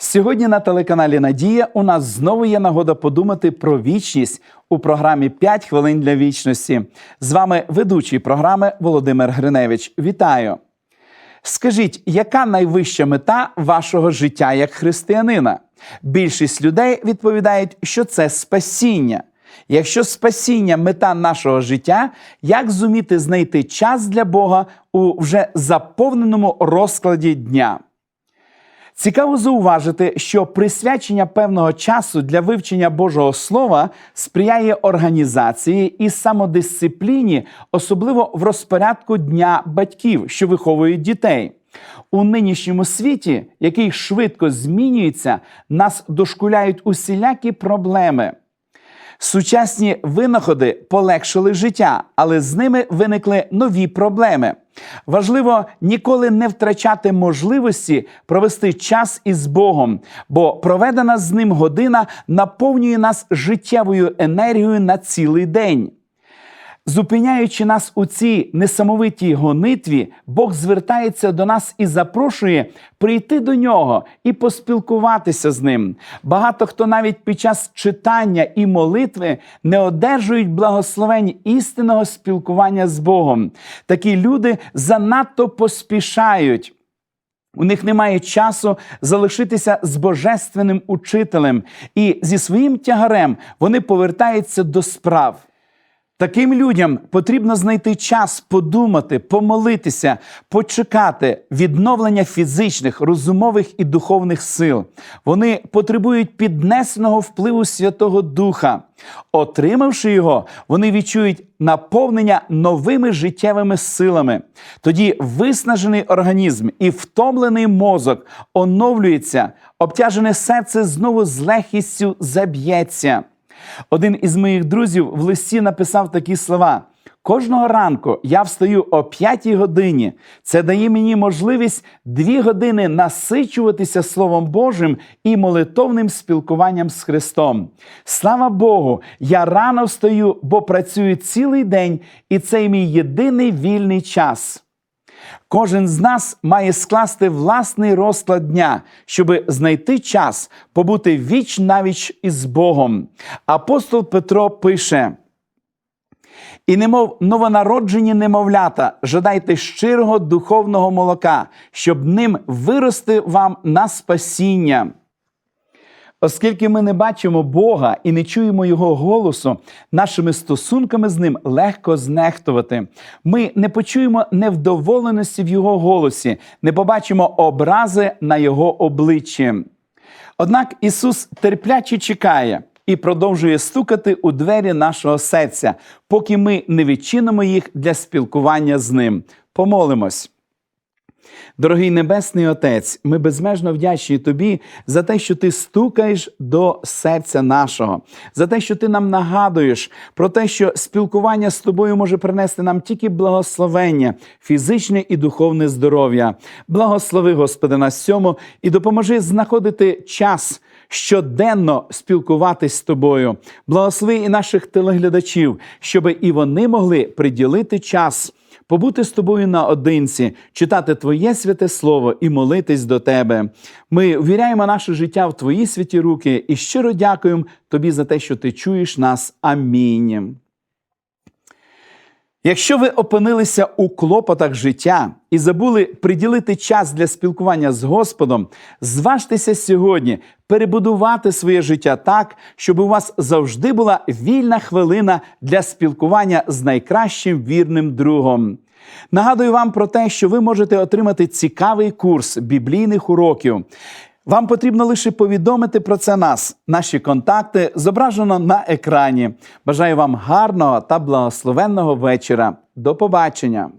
Сьогодні на телеканалі Надія у нас знову є нагода подумати про вічність у програмі «5 хвилин для вічності. З вами ведучий програми Володимир Гриневич. Вітаю! Скажіть, яка найвища мета вашого життя як християнина? Більшість людей відповідають, що це спасіння. Якщо спасіння мета нашого життя, як зуміти знайти час для Бога у вже заповненому розкладі дня? Цікаво зауважити, що присвячення певного часу для вивчення Божого Слова сприяє організації і самодисципліні, особливо в розпорядку дня батьків, що виховують дітей. У нинішньому світі, який швидко змінюється, нас дошкуляють усілякі проблеми. Сучасні винаходи полегшили життя, але з ними виникли нові проблеми. Важливо ніколи не втрачати можливості провести час із Богом, бо проведена з ним година наповнює нас життєвою енергією на цілий день. Зупиняючи нас у цій несамовитій гонитві, Бог звертається до нас і запрошує прийти до нього і поспілкуватися з ним. Багато хто навіть під час читання і молитви не одержують благословень істинного спілкування з Богом. Такі люди занадто поспішають. У них немає часу залишитися з божественним учителем, і зі своїм тягарем вони повертаються до справ. Таким людям потрібно знайти час подумати, помолитися, почекати відновлення фізичних, розумових і духовних сил. Вони потребують піднесеного впливу Святого Духа. Отримавши його, вони відчують наповнення новими життєвими силами. Тоді виснажений організм і втомлений мозок оновлюється, обтяжене серце знову з легкістю заб'ється. Один із моїх друзів в листі написав такі слова. Кожного ранку я встаю о 5 годині. Це дає мені можливість дві години насичуватися Словом Божим і молитовним спілкуванням з Христом. Слава Богу, я рано встаю, бо працюю цілий день, і це мій єдиний вільний час. Кожен з нас має скласти власний розклад дня, щоб знайти час побути віч навіч із Богом. Апостол Петро пише. І немов новонароджені немовлята, жадайте щирого духовного молока, щоб ним вирости вам на спасіння. Оскільки ми не бачимо Бога і не чуємо Його голосу, нашими стосунками з ним легко знехтувати. Ми не почуємо невдоволеності в Його голосі, не побачимо образи на Його обличчі. Однак Ісус терпляче чекає і продовжує стукати у двері нашого серця, поки ми не відчинимо їх для спілкування з ним. Помолимось. Дорогий Небесний Отець, ми безмежно вдячні Тобі за те, що ти стукаєш до серця нашого, за те, що ти нам нагадуєш про те, що спілкування з тобою може принести нам тільки благословення, фізичне і духовне здоров'я. Благослови, Господи, на сьому і допоможи знаходити час. Щоденно спілкуватись з тобою, благослови і наших телеглядачів, щоб і вони могли приділити час побути з тобою наодинці, читати Твоє святе Слово і молитись до Тебе. Ми ввіряємо наше життя в Твої святі руки і щиро дякуємо Тобі за те, що Ти чуєш нас. Амінь. Якщо ви опинилися у клопотах життя і забули приділити час для спілкування з Господом, зважтеся сьогодні перебудувати своє життя так, щоб у вас завжди була вільна хвилина для спілкування з найкращим вірним другом. Нагадую вам про те, що ви можете отримати цікавий курс біблійних уроків. Вам потрібно лише повідомити про це нас. Наші контакти зображено на екрані. Бажаю вам гарного та благословенного вечора. До побачення!